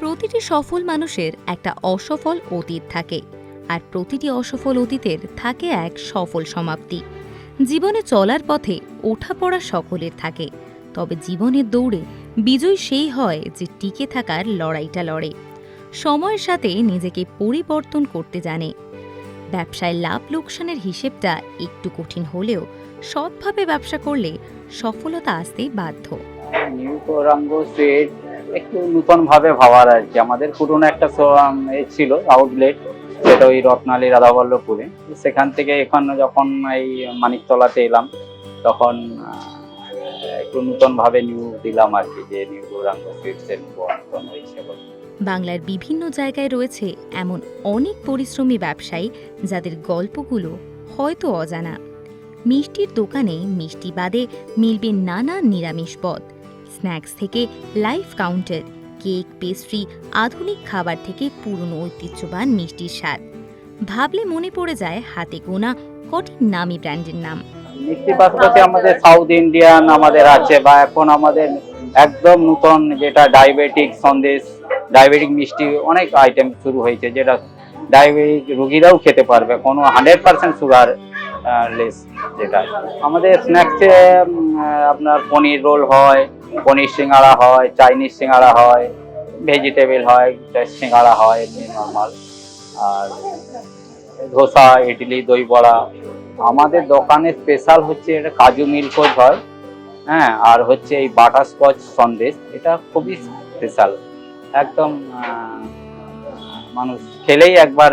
প্রতিটি সফল মানুষের একটা অসফল অতীত থাকে, আর প্রতিটি অসফল অতীতের থাকে এক সফল সমাপ্তি। জীবনে চলার পথে ওঠাপড়া সকলের থাকে, তবে জীবনের দৌড়ে বিজয় সেই হয় যে টিকে থাকার লড়াইটা লড়ে। সময়ের সাথে নিজেকে পরিবর্তন করতে জানে। ব্যবসায় লাভ লোকসানের হিসেবটা একটু কঠিন হলেও সৎভাবে ব্যবসা করলে সফলতা আসতে বাধ্য। একটু নতুন ভাবে ভাবার আর কি। আমাদের পুরনো একটা ছিল আউটলেট যেটা ওই রত্নালী রাধাবল্লভপুরে। সেখান থেকে এখন যখন এই মানিকতলাতে এলাম, তখন একটু নতুন ভাবে নিউ দিলাম আর কি, যে নিউ গৌরাঙ্গ হয়েছে বাংলার বিভিন্ন জায়গায় রয়েছে এমন অনেক পরিশ্রমী ব্যবসায়ী, যাদের গল্পগুলো হয়তো অজানা। মিষ্টির দোকানে মিষ্টি বাদে মিলবে নানা নিরামিষ পদ স্ন্যাক্স থেকে লাইফ কাউন্টার, কেক, পেস্ট্রি, আধুনিক খাবার থেকে পুরনো ঐতিহ্যবান মিষ্টির স্বাদ। ভাবলে মনে পড়ে যায় হাতে গোনা কটি নামি ব্র্যান্ডের নাম। মিষ্টির পাশাপাশি আমাদের সাউথ ইন্ডিয়ান আমাদের আছে বা এখন আমাদের একদম নতুন যেটা ডায়াবেটিক সন্দেশ ডায়াবেটিক মিষ্টি অনেক আইটেম শুরু হয়েছে যেটা ডায়াবেটিক রুগীরাও খেতে পারবে, কোনো হান্ড্রেড পার্সেন্ট সুগার লেস যেটা। আমাদের স্ন্যাক্সে আপনার পনির রোল হয় পনির সিঙ্গাড়া হয়, চাইনিজ সিঙ্গাড়া হয়, ভেজিটেবল হয় সিঙ্গাড়া হয়, এমনি নর্মাল আর ধোসা, ইডলি, দই বড়া। আমাদের দোকানে স্পেশাল হচ্ছে এটা কাজু মিল্কোজ হয় হ্যাঁ আর হচ্ছে এই বাটারস্কচ সন্দেশ, এটা খুবই স্পেশাল একদম মানুষ খেলেই একবার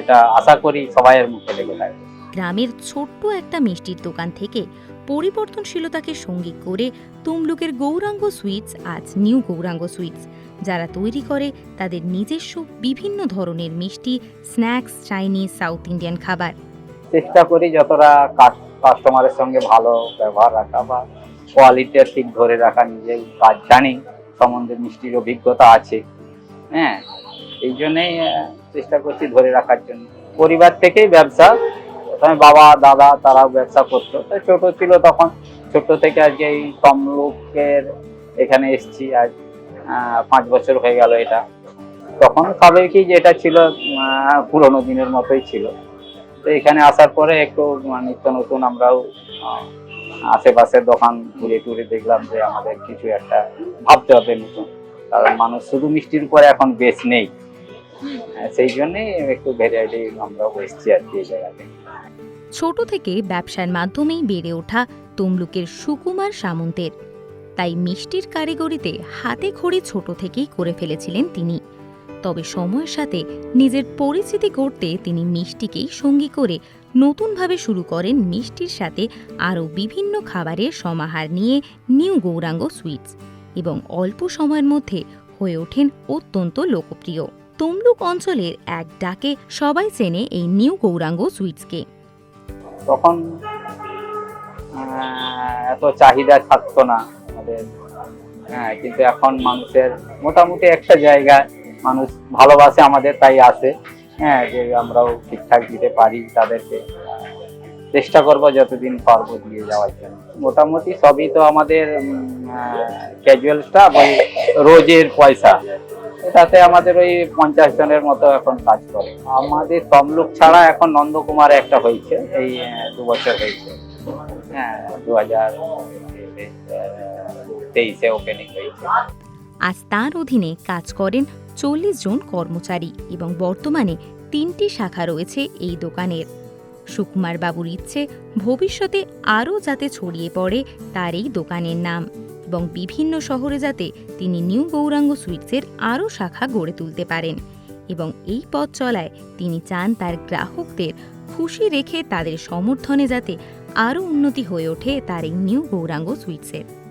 এটা আশা করি সবাইয়ের মুখে লেগে থাকে। গ্রামের ছোট্ট একটা মিষ্টির দোকান থেকে পরিবর্তনশীলতাকে সঙ্গী করে তমলুকের গৌরাঙ্গ সুইটস আজ নিউ গৌরাঙ্গ সুইটস। যারা তৈরি করে তাদের নিজস্ব বিভিন্ন ধরনের মিষ্টি, স্ন্যাক্স, চাইনিজ, সাউথ ইন্ডিয়ান খাবার। চেষ্টা করি যতটা কাস্টমারের সঙ্গে ভালো ব্যবহার রাখা বা কোয়ালিটি ঠিক ধরে রাখা নিজে কাজ জানি, সম্বন্ধে মিষ্টির অভিজ্ঞতা আছে। হ্যাঁ এই জন্যেই চেষ্টা করছি ধরে রাখার জন্য। পরিবার থেকেই ব্যবসা প্রথমে বাবা, দাদা তারাও ব্যবসা করতো। তো ছোট ছিল তখন। ছোট থেকে আজকে এই তমলুকের এখানে এসছি। আজ পাঁচ বছর হয়ে গেল এটা। তখন স্বাভাবিকই যে এটা ছিল পুরোনো দিনের মতোই ছিল। তো এখানে আসার পরে একটু নিত্য নতুন আমরাও আশেপাশের দোকান ঘুরে টুরে দেখলাম যে আমাদের কিছু একটা ভাবতে হবে নতুন। কারণ মানুষ শুধু মিষ্টির উপরে এখন বেশ নেই। সেই জন্যই একটু ভ্যারাইটি আমরাও এসছি আর কি এই জায়গাতে। ছোট থেকে ব্যবসার মাধ্যমেই বেড়ে ওঠা তমলুকের সুকুমার সামন্তের। তাই মিষ্টির কারিগরিতে হাতে খড়ি ছোট থেকেই করে ফেলেছিলেন তিনি। তবে সময়ের সাথে নিজের পরিচিতি করতে তিনি মিষ্টিকেই সঙ্গী করে নতুনভাবে শুরু করেন মিষ্টির সাথে আরও বিভিন্ন খাবারের সমাহার নিয়ে নিউ গৌরাঙ্গ সুইটস এবং অল্প সময়ের মধ্যে হয়ে ওঠেন অত্যন্ত লোকপ্রিয়। তমলুক অঞ্চলের এক ডাকে সবাই চেনে এই নিউ গৌরাঙ্গ সুইটসকে। তখন এত চাহিদা থাকতো না আমাদের। হ্যাঁ কিন্তু এখন মানুষের মোটামুটি একটা জায়গায় মানুষ ভালোবাসে আমাদের, তাই আসে হ্যাঁ যে আমরাও ঠিকঠাক দিতে পারি তাদেরকে। চেষ্টা করব যতদিন পারব দিয়ে যাওয়ার জন্য। মোটামুটি সবই তো আমাদের ক্যাজুয়াল স্টাফ ওই রোজের পয়সা। এটাতে আমাদের ওই পঞ্চাশ জনের মতো এখন কাজ করে। আমাদের তমলুক ছাড়া এখন নন্দকুমার একটা হয়েছে, এই দু বছর হ্যাঁ হয়েছে। আজ তার অধীনে কাজ করেন চল্লিশ জন কর্মচারী এবং বর্তমানে তিনটি শাখা রয়েছে এই দোকানের। সুকুমার বাবুর ইচ্ছে ভবিষ্যতে আরও যাতে ছড়িয়ে পড়ে তার এই দোকানের নাম। এবং বিভিন্ন শহরে যাতে তিনি নিউ গৌরাঙ্গ সুইটসের আরও শাখা গড়ে তুলতে পারেন এবং এই পথ চলায় তিনি চান তার গ্রাহকদের খুশি রেখে তাদের সমর্থনে যাতে আরও উন্নতি হয়ে ওঠে তার এই নিউ গৌরাঙ্গ সুইটসের।